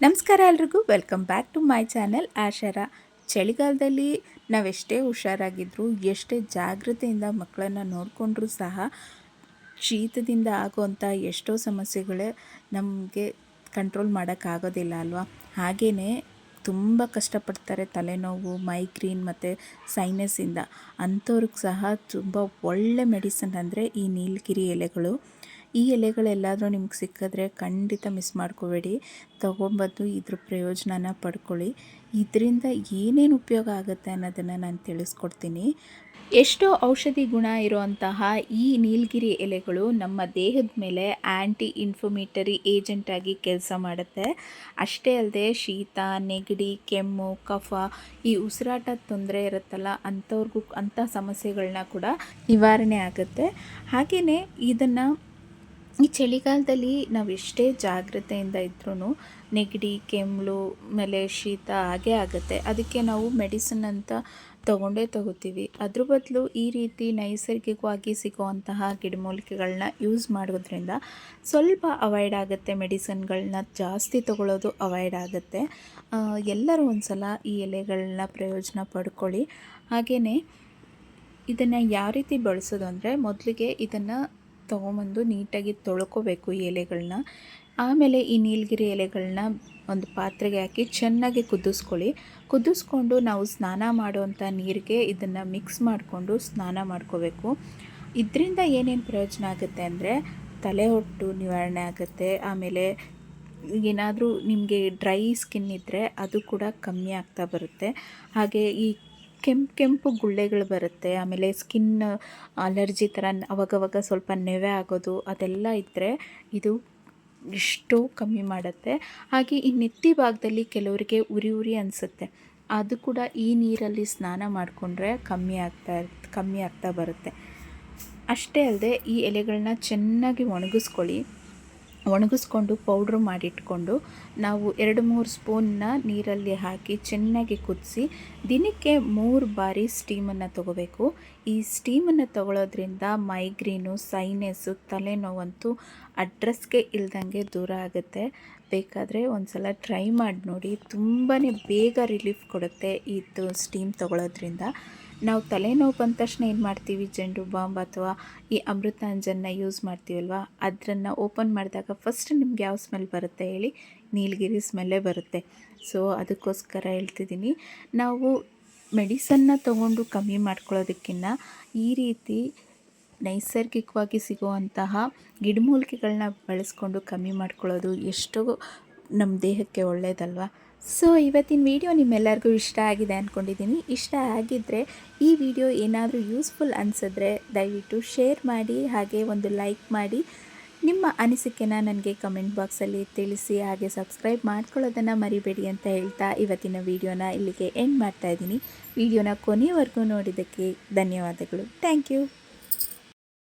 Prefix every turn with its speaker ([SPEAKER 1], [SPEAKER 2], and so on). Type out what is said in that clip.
[SPEAKER 1] ನಮಸ್ಕಾರ ಎಲ್ರಿಗೂ. Welcome back to my channel ಆಶಾರ. ಚಳಿಗಾಲದಲ್ಲಿ ನಾವೆಷ್ಟೇ ಹುಷಾರಾಗಿದ್ದರೂ ಎಷ್ಟೇ ಜಾಗ್ರತೆಯಿಂದ ಮಕ್ಕಳನ್ನು ನೋಡಿಕೊಂಡ್ರೂ ಸಹ ಶೀತದಿಂದ ಆಗುವಂಥ ಎಷ್ಟೋ ಸಮಸ್ಯೆಗಳೇ ನಮಗೆ ಕಂಟ್ರೋಲ್ ಮಾಡೋಕ್ಕಾಗೋದಿಲ್ಲ ಅಲ್ವಾ? ಹಾಗೆಯೇ ತುಂಬ ಕಷ್ಟಪಡ್ತಾರೆ ತಲೆನೋವು ಮೈಗ್ರೀನ್ ಮತ್ತು ಸೈನಸ್ಸಿಂದ ಅಂಥವ್ರಿಗೆ ಸಹ ತುಂಬ ಒಳ್ಳೆ ಮೆಡಿಸನ್ ಅಂದರೆ ಈ ನೀಲಗಿರಿ ಎಲೆಗಳು. ಈ ಎಲೆಗಳೆಲ್ಲಾದರೂ ನಿಮ್ಗೆ ಸಿಕ್ಕಿದ್ರೆ ಖಂಡಿತ ಮಿಸ್ ಮಾಡ್ಕೋಬೇಡಿ. ತೊಗೊಂಬಂದು ಇದ್ರ ಪ್ರಯೋಜನನ ಪಡ್ಕೊಳ್ಳಿ. ಇದರಿಂದ ಏನೇನು ಉಪಯೋಗ ಆಗುತ್ತೆ ಅನ್ನೋದನ್ನು ನಾನು ತಿಳಿಸ್ಕೊಡ್ತೀನಿ. ಎಷ್ಟೋ ಔಷಧಿ ಗುಣ ಇರುವಂತಹ ಈ ನೀಲಗಿರಿ ಎಲೆಗಳು ನಮ್ಮ ದೇಹದ ಮೇಲೆ ಆ್ಯಂಟಿ ಏಜೆಂಟ್ ಏಜೆಂಟಾಗಿ ಕೆಲಸ ಮಾಡುತ್ತೆ. ಅಷ್ಟೇ ಅಲ್ಲದೆ ಶೀತ, ನೆಗಡಿ, ಕೆಮ್ಮು, ಕಫ ಈ ಉಸಿರಾಟದ ತೊಂದರೆ ಇರುತ್ತಲ್ಲ ಅಂಥವ್ರಿಗೂ ಅಂಥ ಸಮಸ್ಯೆಗಳನ್ನ ಕೂಡ ನಿವಾರಣೆ ಆಗುತ್ತೆ. ಹಾಗೆಯೇ ಇದನ್ನು ಈ ಚಳಿಗಾಲದಲ್ಲಿ ನಾವು ಎಷ್ಟೇ ಜಾಗ್ರತೆಯಿಂದ ಇದ್ರೂ ನೆಗಡಿ ಕೆಮ್ಮು ಆಮೇಲೆ ಶೀತ ಹಾಗೆ ಆಗುತ್ತೆ. ಅದಕ್ಕೆ ನಾವು ಮೆಡಿಸಿನ್ ಅಂತ ತಗೊಂಡೇ ತಗೋತೀವಿ. ಅದ್ರ ಬದಲು ಈ ರೀತಿ ನೈಸರ್ಗಿಕವಾಗಿ ಸಿಗುವಂತಹ ಗಿಡಮೂಲಿಕೆಗಳನ್ನ ಯೂಸ್ ಮಾಡೋದ್ರಿಂದ ಸ್ವಲ್ಪ ಅವಾಯ್ಡ್ ಆಗುತ್ತೆ ಮೆಡಿಸನ್ಗಳನ್ನ ಜಾಸ್ತಿ ತಗೊಳ್ಳೋದು ಅವಾಯ್ಡ್ ಆಗುತ್ತೆ. ಎಲ್ಲರೂ ಒಂದು ಸಲ ಈ ಎಲೆಗಳನ್ನ ಪ್ರಯೋಜನ ಪಡ್ಕೊಳ್ಳಿ. ಹಾಗೆಯೇ ಇದನ್ನು ಯಾವ ರೀತಿ ಬಳಸೋದು ಅಂದರೆ ಮೊದಲಿಗೆ ಇದನ್ನು ತೊಗೊಂಬಂದು ನೀಟಾಗಿ ತೊಳ್ಕೊಬೇಕು ಎಲೆಗಳನ್ನ ಆಮೇಲೆ ಈ ನೀಲಗಿರಿ ಎಲೆಗಳನ್ನ ಒಂದು ಪಾತ್ರೆಗೆ ಹಾಕಿ ಚೆನ್ನಾಗಿ ಕುದಿಸ್ಕೊಳ್ಳಿ. ಕುದಿಸ್ಕೊಂಡು ನಾವು ಸ್ನಾನ ಮಾಡುವಂಥ ನೀರಿಗೆ ಇದನ್ನು ಮಿಕ್ಸ್ ಮಾಡಿಕೊಂಡು ಸ್ನಾನ ಮಾಡ್ಕೋಬೇಕು. ಇದರಿಂದ ಏನೇನು ಪ್ರಯೋಜನ ಆಗುತ್ತೆ ಅಂದರೆ ತಲೆ ಹೊಟ್ಟು ನಿವಾರಣೆ ಆಗುತ್ತೆ. ಆಮೇಲೆ ಏನಾದರೂ ನಿಮಗೆ ಡ್ರೈ ಸ್ಕಿನ್ ಇದ್ದರೆ ಅದು ಕೂಡ ಕಮ್ಮಿ ಆಗ್ತಾ ಬರುತ್ತೆ. ಹಾಗೆ ಈ ಕೆಂಪು ಕೆಂಪು ಗುಳ್ಳೆಗಳು ಬರುತ್ತೆ. ಆಮೇಲೆ ಸ್ಕಿನ್ ಅಲರ್ಜಿ ಥರ ಅವಾಗವಾಗ ಸ್ವಲ್ಪ ನೆವೆ ಆಗೋದು ಅದೆಲ್ಲ ಇದ್ದರೆ ಇದು ಎಷ್ಟೋ ಕಮ್ಮಿ ಮಾಡುತ್ತೆ. ಹಾಗೆ ಈ ನೆತ್ತಿ ಭಾಗದಲ್ಲಿ ಕೆಲವರಿಗೆ ಉರಿ ಉರಿ ಅನಿಸುತ್ತೆ. ಅದು ಕೂಡ ಈ ನೀರಲ್ಲಿ ಸ್ನಾನ ಮಾಡಿಕೊಂಡ್ರೆ ಕಮ್ಮಿ ಆಗ್ತಾ ಕಮ್ಮಿ ಆಗ್ತಾ ಬರುತ್ತೆ. ಅಷ್ಟೇ ಅಲ್ಲದೆ ಈ ಎಲೆಗಳನ್ನ ಚೆನ್ನಾಗಿ ಒಣಗಿಸ್ಕೊಳ್ಳಿ. ಒಣಗಿಸ್ಕೊಂಡು ಪೌಡ್ರ್ ಮಾಡಿಟ್ಕೊಂಡು ನಾವು ಎರಡು ಮೂರು ಸ್ಪೂನ್ನ ನೀರಲ್ಲಿ ಹಾಕಿ ಚೆನ್ನಾಗಿ ಕುದಿಸಿ ದಿನಕ್ಕೆ ಮೂರು ಬಾರಿ ಸ್ಟೀಮನ್ನು ತಗೋಬೇಕು. ಈ ಸ್ಟೀಮನ್ನು ತಗೊಳ್ಳೋದ್ರಿಂದ ಮೈಗ್ರೀನು, ಸೈನೆಸ್ಸು, ತಲೆನೋವಂತೂ ಅಡ್ರೆಸ್ಗೆ ಇಲ್ದಂಗೆ ದೂರ ಆಗುತ್ತೆ. ಬೇಕಾದರೆ ಒಂದು ಸಲ ಟ್ರೈ ಮಾಡಿ ನೋಡಿ. ತುಂಬಾ ಬೇಗ ರಿಲೀಫ್ ಕೊಡುತ್ತೆ ಇದು ಸ್ಟೀಮ್ ತಗೊಳ್ಳೋದ್ರಿಂದ ನಾವು ತಲೆನೋವು ಬಂದ ತಕ್ಷಣ ಏನು ಮಾಡ್ತೀವಿ? ಜಂಡು ಬಾಂಬ್ ಅಥವಾ ಈ ಅಮೃತಾಂಜನ್ನ ಯೂಸ್ ಮಾಡ್ತೀವಲ್ವ? ಅದನ್ನು ಓಪನ್ ಮಾಡಿದಾಗ ಫಸ್ಟ್ ನಿಮ್ಗೆ ಯಾವ ಸ್ಮೆಲ್ ಬರುತ್ತೆ ಹೇಳಿ? ನೀಲಗಿರಿ ಸ್ಮೆಲ್ಲೇ ಬರುತ್ತೆ. ಸೊ ಅದಕ್ಕೋಸ್ಕರ ಹೇಳ್ತಿದ್ದೀನಿ. ನಾವು ಮೆಡಿಸನ್ನ ತೊಗೊಂಡು ಕಮ್ಮಿ ಮಾಡ್ಕೊಳ್ಳೋದಕ್ಕಿಂತ ಈ ರೀತಿ ನೈಸರ್ಗಿಕವಾಗಿ ಸಿಗುವಂತಹ ಗಿಡಮೂಲಿಕೆಗಳನ್ನ ಬಳಸ್ಕೊಂಡು ಕಮ್ಮಿ ಮಾಡ್ಕೊಳ್ಳೋದು ಎಷ್ಟೋ ನಮ್ಮ ದೇಹಕ್ಕೆ ಒಳ್ಳೆಯದಲ್ವ ಸೊ ಇವತ್ತಿನ ವಿಡಿಯೋ ನಿಮ್ಮೆಲ್ಲರಿಗೂ ಇಷ್ಟ ಆಗಿದೆ ಅಂದ್ಕೊಂಡಿದ್ದೀನಿ ಇಷ್ಟ ಆಗಿದ್ದರೆ ಈ ವಿಡಿಯೋ ಏನಾದರೂ ಯೂಸ್ಫುಲ್ ಅನಿಸಿದ್ರೆ ದಯವಿಟ್ಟು ಶೇರ್ ಮಾಡಿ, ಹಾಗೆ ಒಂದು ಲೈಕ್ ಮಾಡಿ. ನಿಮ್ಮ ಅನಿಸಿಕೆನ ನನಗೆ ಕಮೆಂಟ್ ಬಾಕ್ಸಲ್ಲಿ ತಿಳಿಸಿ, ಹಾಗೆ ಸಬ್ಸ್ಕ್ರೈಬ್ ಮಾಡ್ಕೊಳ್ಳೋದನ್ನು ಮರಿಬೇಡಿ ಅಂತ ಹೇಳ್ತಾ ಇವತ್ತಿನ ವಿಡಿಯೋನ ಇಲ್ಲಿಗೆ ಎಂಡ್ ಮಾಡ್ತಾ ಇದ್ದೀನಿ. ವಿಡಿಯೋನ ಕೊನೆಯವರೆಗೂ ನೋಡಿದ್ದಕ್ಕೆ ಧನ್ಯವಾದಗಳು. Thank you